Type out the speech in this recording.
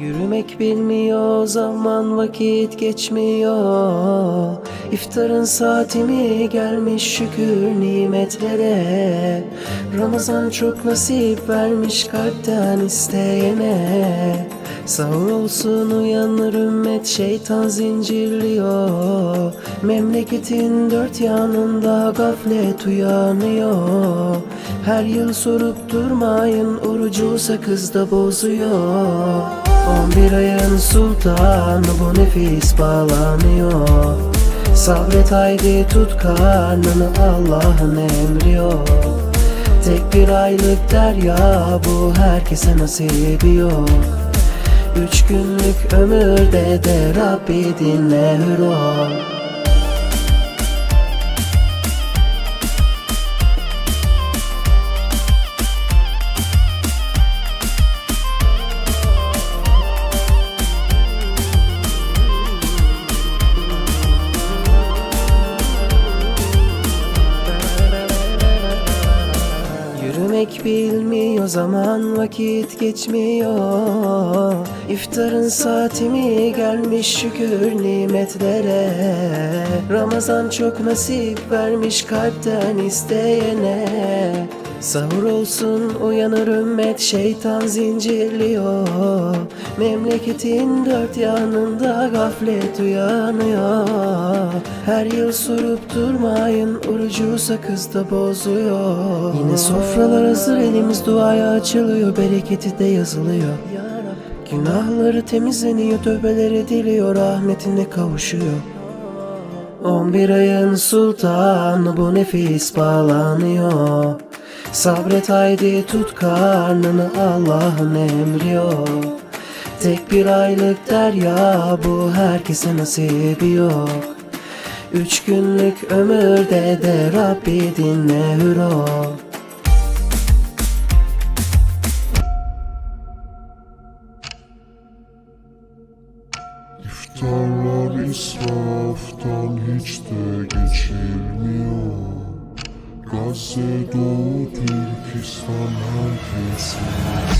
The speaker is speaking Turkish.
Yürümek bilmiyor zaman vakit geçmiyor. İftarın saati mi gelmiş şükür nimetlere? Ramazan çok nasip vermiş kalpten isteyene. Sahur olsun uyanır ümmet şeytan zincirliyor. Memleketin dört yanında gaflet uyanıyor. Her yıl sorup durmayın orucu sakız da bozuyor On bir ayın sultanı bu nefis bağlanıyor. Sabret haydi tut karnını Allah'ın emri yok Tek bir aylık derya bu herkese nasibi yok Üç günlük ömürde de Rabbi dinle hür ol Yürümek bilmiyor zaman vakit geçmiyor. İftarın saati mi gelmiş şükür nimetlere? Ramazan çok nasip vermiş kalpten isteyene Sahur olsun uyanır ümmet şeytan zincirliyor. Memleketin dört yanında gaflet uyanıyor. Her yıl sorup durmayın orucu sakız da bozuyor. Yine sofralar hazır elimiz duaya açılıyor Bereketi de yazılıyor. Günahları temizleniyor tövbeleri diliyor rahmetine kavuşuyor. 11 ayın sultanı bu nefis bağlanıyor Sabret haydi tut karnını Allah'ın emri yok Tek bir aylık derya bu herkese nasibi yok. Üç günlük ömürde de Rabbi dinle hür ol. İftarlar israftan hiç de geçilmiyor Gazze, Doğu, Türkistan herkes yazıyor